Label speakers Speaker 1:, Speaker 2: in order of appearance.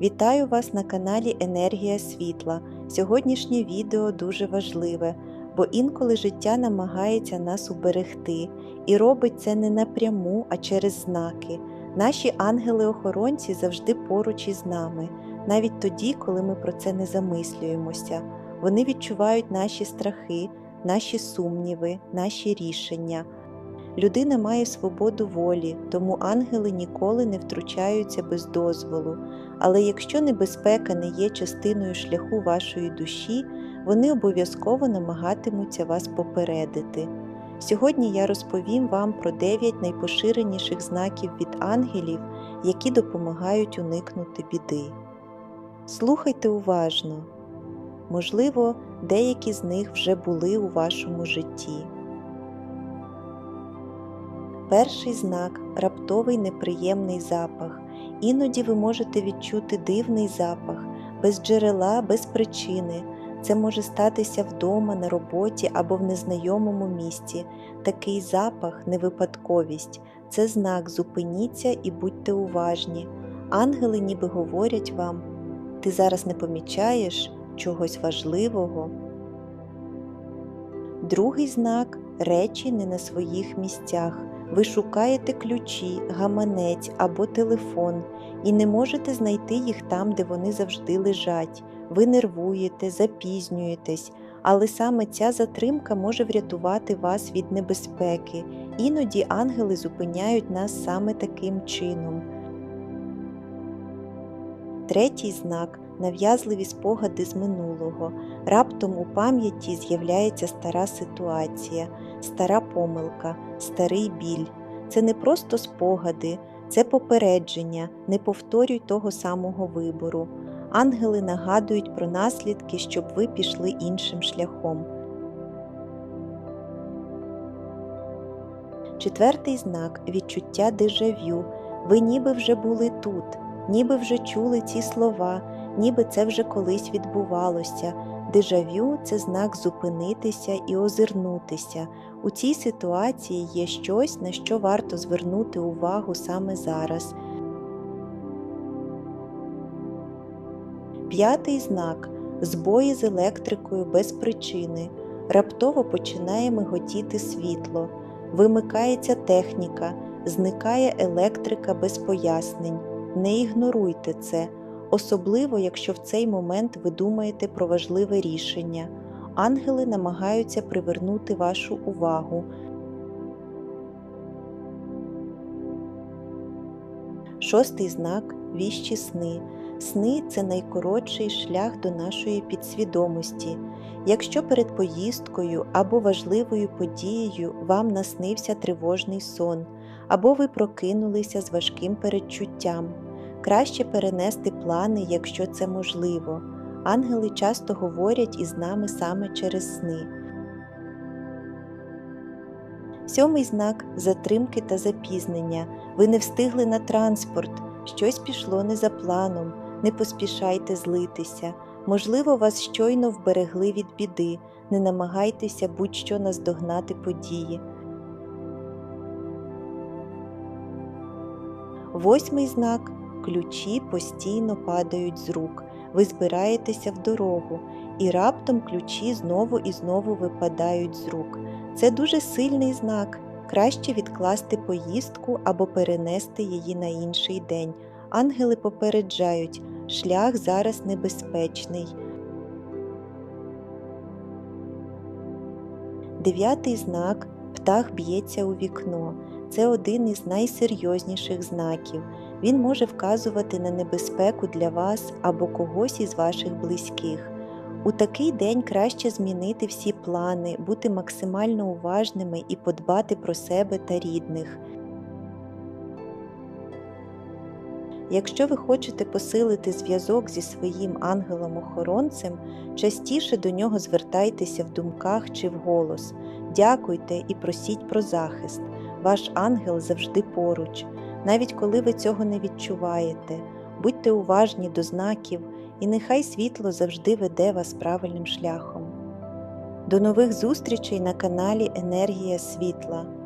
Speaker 1: Вітаю вас на каналі Енергія Світла. Сьогоднішнє відео дуже важливе, бо інколи життя намагається нас уберегти і робить це не напряму, а через знаки. Наші ангели-охоронці завжди поруч із нами, навіть тоді, коли ми про це не замислюємося. Вони відчувають наші страхи, наші сумніви, наші рішення. Людина має свободу волі, тому ангели ніколи не втручаються без дозволу. Але якщо небезпека не є частиною шляху вашої душі, вони обов'язково намагатимуться вас попередити. Сьогодні я розповім вам про 9 найпоширеніших знаків від ангелів, які допомагають уникнути біди. Слухайте уважно. Можливо, деякі з них вже були у вашому житті. Перший знак раптовий неприємний запах. Іноді ви можете відчути дивний запах, без джерела, без причини. Це може статися вдома, на роботі або в незнайомому місці. Такий запах не випадковість, це знак зупиніться і будьте уважні. Ангели ніби говорять вам, ти зараз не помічаєш чогось важливого. Другий знак речі не на своїх місцях. Ви шукаєте ключі, гаманець або телефон і не можете знайти їх там, де вони завжди лежать. Ви нервуєте, запізнюєтесь, але саме ця затримка може врятувати вас від небезпеки. Іноді ангели зупиняють нас саме таким чином. Третій знак нав'язливі спогади з минулого. Раптом у пам'яті з'являється стара ситуація, стара помилка, старий біль. Це не просто спогади, це попередження, не повторюй того самого вибору. Ангели нагадують про наслідки, щоб ви пішли іншим шляхом. Четвертий знак відчуття дежавю. Ви ніби вже були тут, ніби вже чули ці слова, ніби це вже колись відбувалося. Дежавю це знак зупинитися і озирнутися. У цій ситуації є щось, на що варто звернути увагу саме зараз. П'ятий знак збої з електрикою без причини. Раптово починає миготіти світло, вимикається техніка, зникає електрика без пояснень. Не ігноруйте це, особливо якщо в цей момент ви думаєте про важливе рішення. Ангели намагаються привернути вашу увагу. Шостий знак віщі сни. Сни це найкоротший шлях до нашої підсвідомості. Якщо перед поїздкою або важливою подією вам наснився тривожний сон, або ви прокинулися з важким передчуттям, краще перенести плани, якщо це можливо. Ангели часто говорять із нами саме через сни. Сьомий знак затримки та запізнення. Ви не встигли на транспорт, щось пішло не за планом, не поспішайте злитися. Можливо, вас щойно вберегли від біди, не намагайтеся будь-що наздогнати події. Восьмий знак ключі постійно падають з рук. Ви збираєтеся в дорогу, і раптом ключі знову і знову випадають з рук. Це дуже сильний знак. Краще відкласти поїздку або перенести її на інший день. Ангели попереджають, шлях зараз небезпечний. Дев'ятий знак птах б'ється у вікно. Це один із найсерйозніших знаків. Він може вказувати на небезпеку для вас або когось із ваших близьких. У такий день краще змінити всі плани, бути максимально уважними і подбати про себе та рідних. Якщо ви хочете посилити зв'язок зі своїм ангелом-охоронцем, частіше до нього звертайтеся в думках чи вголос, дякуйте і просіть про захист. Ваш ангел завжди поруч, навіть коли ви цього не відчуваєте. Будьте уважні до знаків, і нехай світло завжди веде вас правильним шляхом. До нових зустрічей на каналі Енергія Світла.